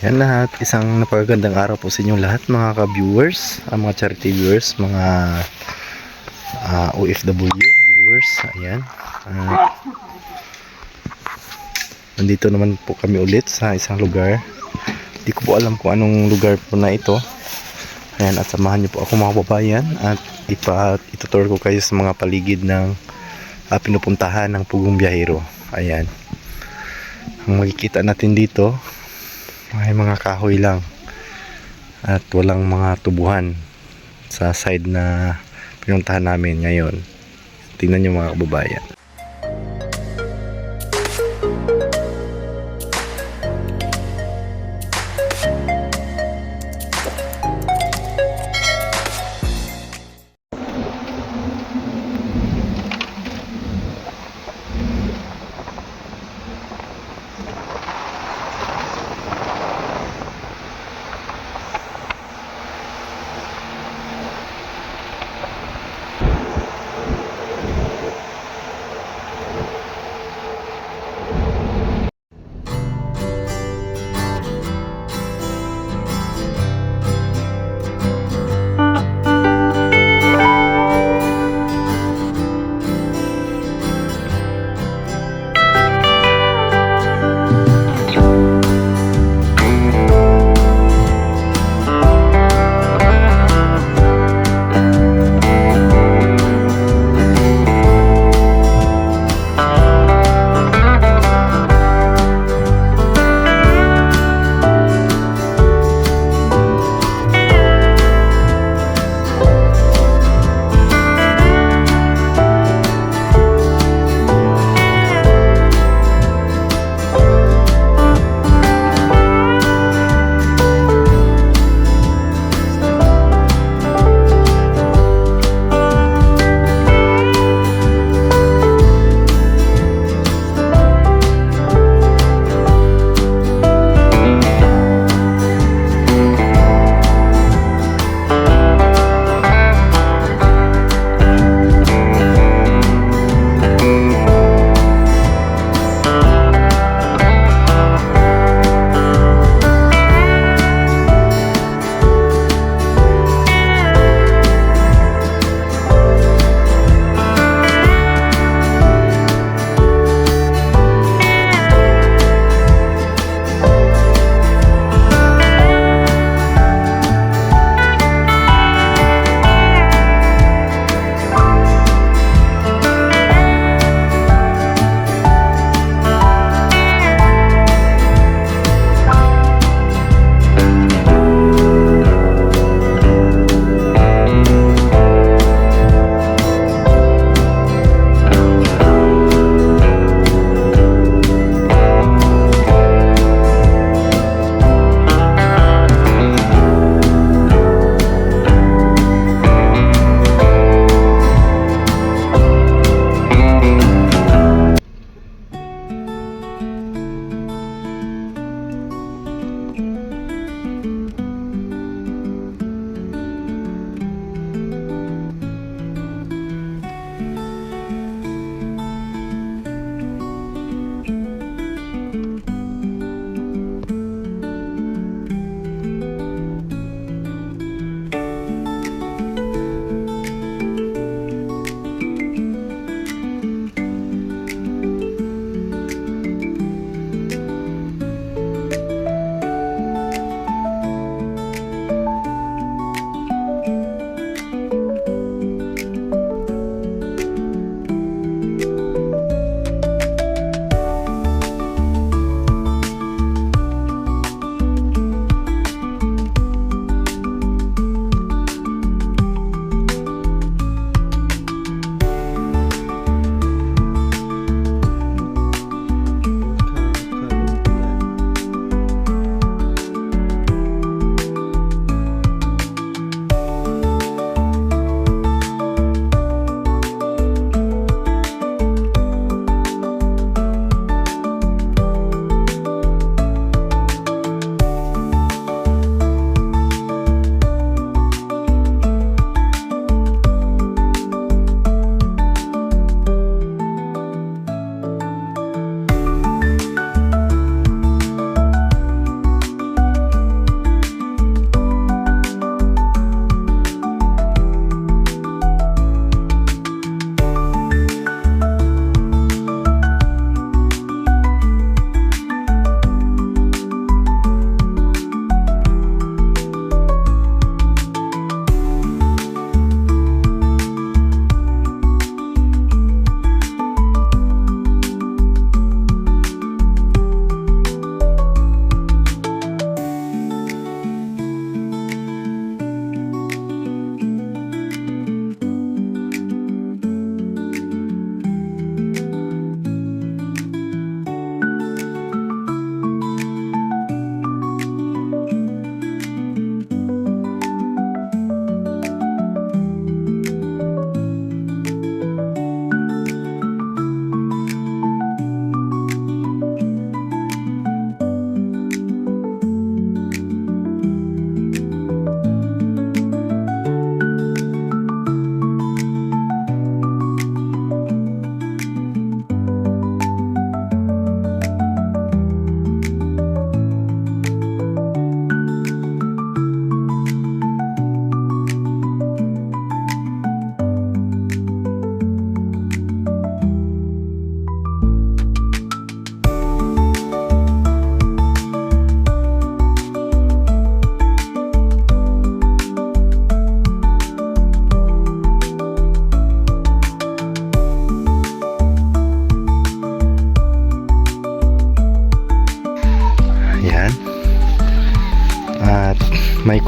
Yan lahat, isang napakagandang araw po sa inyong lahat mga ka-viewers, ah, mga charity viewers, mga ah, OFW viewers. Ayan. At nandito naman po kami ulit sa isang lugar. Hindi ko po alam kung anong lugar po na ito. Ayan, at samahan niyo po ako mga babayan at ipa itutur ko kayo sa mga paligid ng ah, pinupuntahan ng Pugong Biyahero. Ayan. Ang makikita natin dito ay mga kahoy lang at walang mga tubuhan sa side na pinuntahan namin ngayon. Tingnan niyo mga kababayan.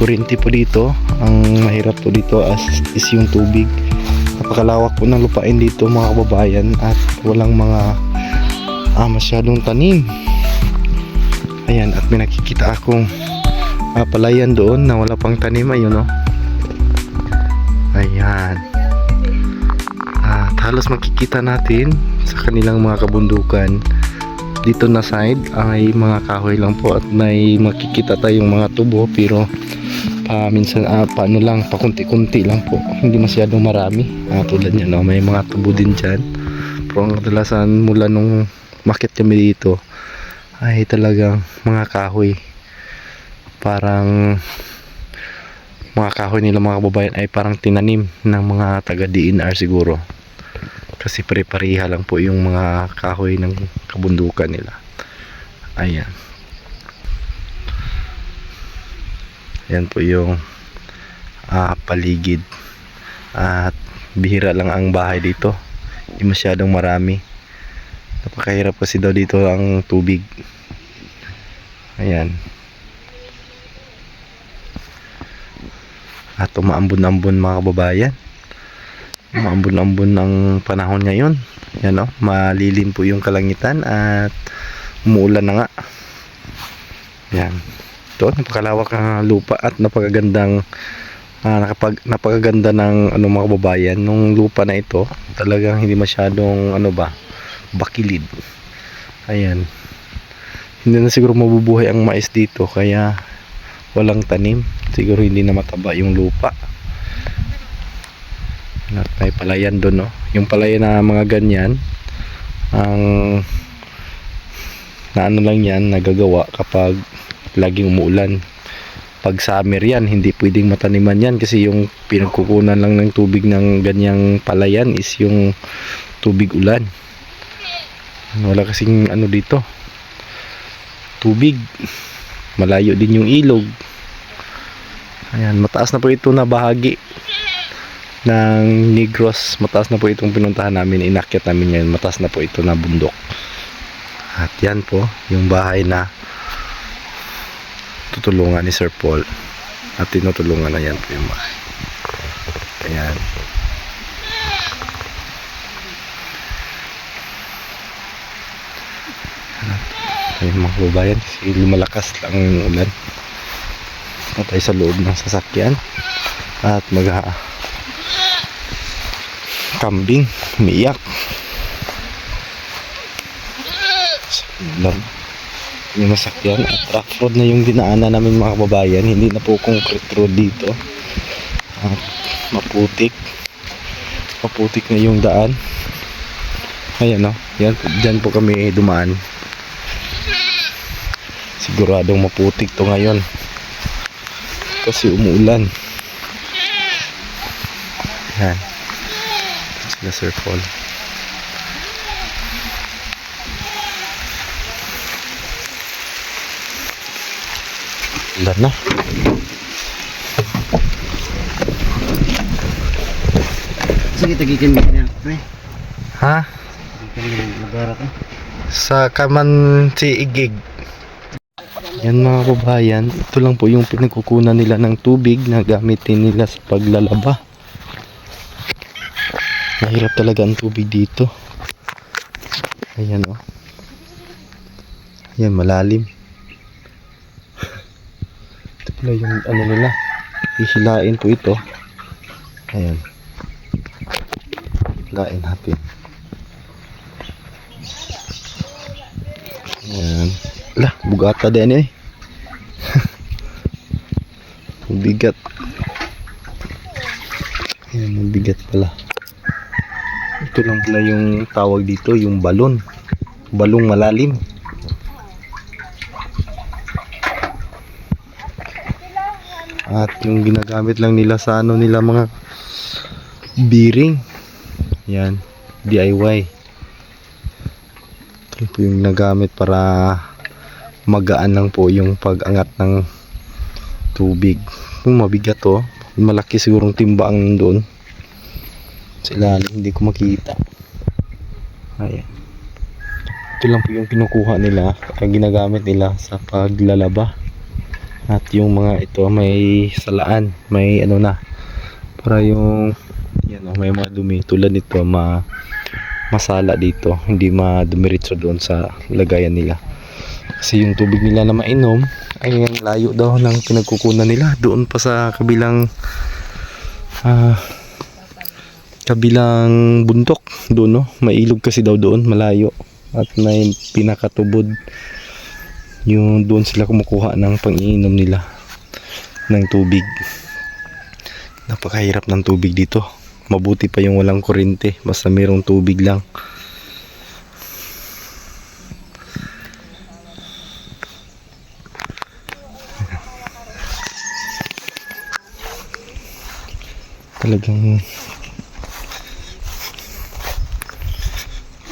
Kuryente po dito. Ang mahirap po dito as is yung tubig. Napakalawak po ng lupain dito mga kababayan at walang mga ah, masyadong tanim. Ayan, at may nakikita akong ah, palayan doon na wala pang tanim. Ayun, no? Ayan. At halos makikita natin sa kanilang mga kabundukan dito na side ay mga kahoy lang po at may makikita tayong mga tubo pero pa minsan ah, paano lang pakunti-kunti lang po. Hindi masyadong marami. Ah, tulad niya no may mga tubo din dyan. Pero ang kadalasan mula nung market kami dito ay talagang mga kahoy. Parang mga kahoy nila mga kababayan ay parang tinanim ng mga taga DNR siguro. Kasi pare-pareha lang po yung mga kahoy ng kabundukan nila. Ayan yan po yung ah, paligid. At bihira lang ang bahay dito. Hindi masyadong marami. Napakahirap kasi daw dito ang tubig. Ayan. At umaambon-ambon mga kababayan. Maambon-ambon ng panahon ngayon. Yan o, malilim po yung kalangitan at umuulan na nga. Yan ito, napakalawak ang lupa at napakagandang ah, nakapag, napakaganda ng ano mga kababayan. Nung lupa na ito talagang hindi masyadong ano ba bakilid. Ayan. Hindi na siguro mabubuhay ang mais dito kaya walang tanim. Siguro hindi na mataba yung lupa. At may palayan doon no? Yung palayan na mga ganyan ang na ano lang yan nagagawa kapag laging umuulan. Pag summer yan hindi pwedeng mataniman yan kasi yung pinagkukunan lang ng tubig ng ganyang palayan is yung tubig ulan. Wala kasing ano dito. Tubig. Malayo din yung ilog. Ayan mataas na po ito na bahagi ng Negros. Mataas na po itong pinuntahan namin inakyat namin ngayon. Mataas na po ito na bundok at yan po yung bahay na tutulungan ni Sir Paul. At tinutulungan na yan po yung bahay. Ayan. Ayun mga kababayan kasi lumalakas lang yung ulan. At tayo sa loob ng sasakyan. At mag kambing umiiyak ulan yung masakyan at rough road na yung dinaanan namin mga kababayan. Hindi na po concrete road dito. At maputik. Maputik na yung daan. Ayan o yan, dyan po kami dumaan. Siguradong maputik to ngayon. Kasi umuulan. Yan. Sila Sir Paul ulan na Sige, tagikin mo niya. Pre, ha? sa Kaman si Igig. Yan mga kababayan, ito lang po yung pinagkukunan nila ng tubig na gamitin nila sa paglalaba. Mahirap talaga ang tubig dito. Ayan o. Oh. Ayan, malalim. Ito yung ano nila. Hihilain po ito. Ayan. Hilain natin. Ayan. Lah, bugata din eh. Mabigat. Ayan, mabigat pala. Ito lang pala yung tawag dito, yung balon. Balong malalim. At yung ginagamit lang nila sa ano nila mga bearing. Yan, DIY. Ito yung nagamit para magaan lang po yung pag-angat ng tubig. Yung mabigat to, malaki sigurong timba ang nandun. Sa ilalim, hindi ko makita. Ayan. Ito lang po yung kinukuha nila ang ginagamit nila sa paglalaba at yung mga ito may salaan may ano na. Para yung yan oh, may mga dumi. Tulad nito ma masala dito. Hindi madumiritso doon sa lagayan nila. Kasi yung tubig nila na mainom ay ang layo daw ng pinagkukunan nila doon pa sa kabilang ah kabilang bundok. Doon no mailog kasi daw doon malayo. At may pinakatubod yung doon sila kumukuha ng pangiinom nila ng tubig. Napakahirap ng tubig dito. Mabuti pa yung walang kuryente basta mayroong tubig lang. Talagang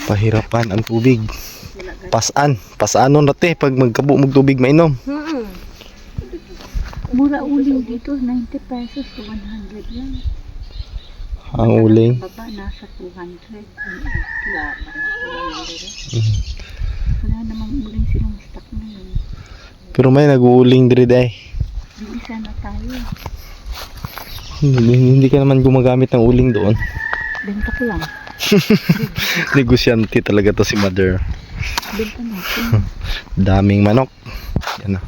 pahirapan ang tubig pasan pasanon nate pag magkabo mog tubig mainom Mm-mm. Mura uling dito, 90 pesos to 100 lang. ang uling Baba, nasa 200. Wala, Mhm. Wala namang uling silang stock ngayon. pero may nag-uuling diri day Bili sana tayo. hindi, hindi ka naman gumagamit ng uling doon Benta ko lang. negosyante talaga to si mother Benta natin. daming manok. Yan na.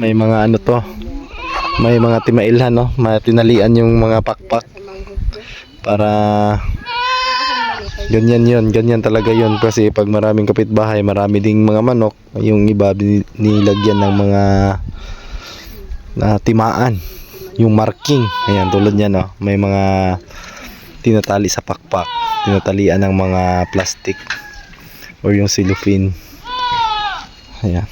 may mga ano to. May mga timailhan no? May tinalian yung mga pakpak para ganyan yon ganyan talaga yon kasi pag maraming kapitbahay marami ding mga manok yung iba nilagyan ng mga na timaan. Yung marking. Ayan tulad niyan no? May mga tinatali sa pakpak. Tinatalian ng mga plastic or yung cellophane ayan.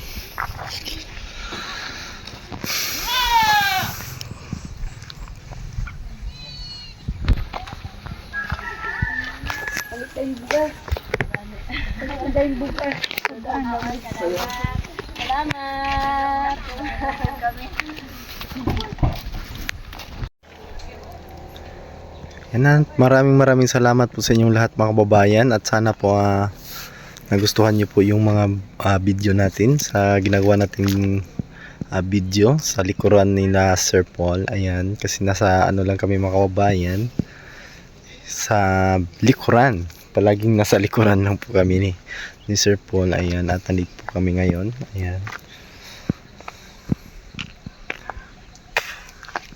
Salamat! Yan na, maraming maraming salamat po sa inyong lahat mga kababayan. At sana po ah, nagustuhan niyo po yung mga ah, video natin sa ginagawa nating ah, video sa likuran nila Sir Paul. Ayan, kasi nasa ano lang kami mga kababayan sa likuran. Palaging nasa likuran lang po kami ni, ni Sir Paul. Ayan, at nandito po kami ngayon. Ayan.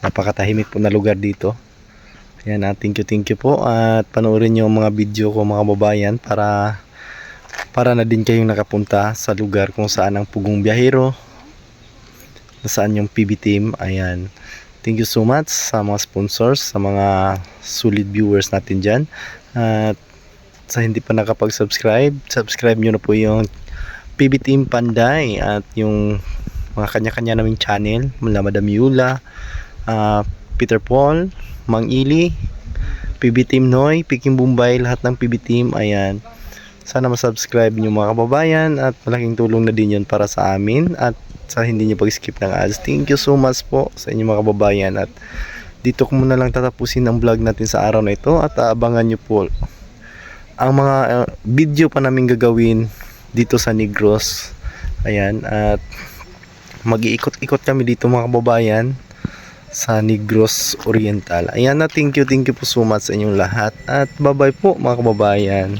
Napakatahimik po na lugar dito. Ayan, ah, thank you, thank you po. At panoorin nyo mga video ko mga kababayan para para na din kayong nakapunta sa lugar kung saan ang pugong biyahero nasaan yung PB team. Ayan. Thank you so much sa mga sponsors, sa mga solid viewers natin dyan. At sa hindi pa nakapag-subscribe, subscribe nyo na po yung PB Team Panday at yung mga kanya-kanya naming channel, mula Madam Yula, ah, Peter Paul, Mang Ili, PB Team Noy, Piking Bombay, lahat ng PB Team, ayan. Sana masubscribe nyo mga kababayan at malaking tulong na din yun para sa amin at sa hindi nyo pag-skip ng ads. Thank you so much po sa inyo mga kababayan at dito ko muna lang tatapusin ang vlog natin sa araw na ito at aabangan nyo po ang mga uh, video pa namin gagawin dito sa Negros. Ayan at mag-iikot-ikot kami dito mga kababayan sa Negros Oriental. Ayan na, thank you, thank you po so much sa inyong lahat. At bye-bye po mga kababayan.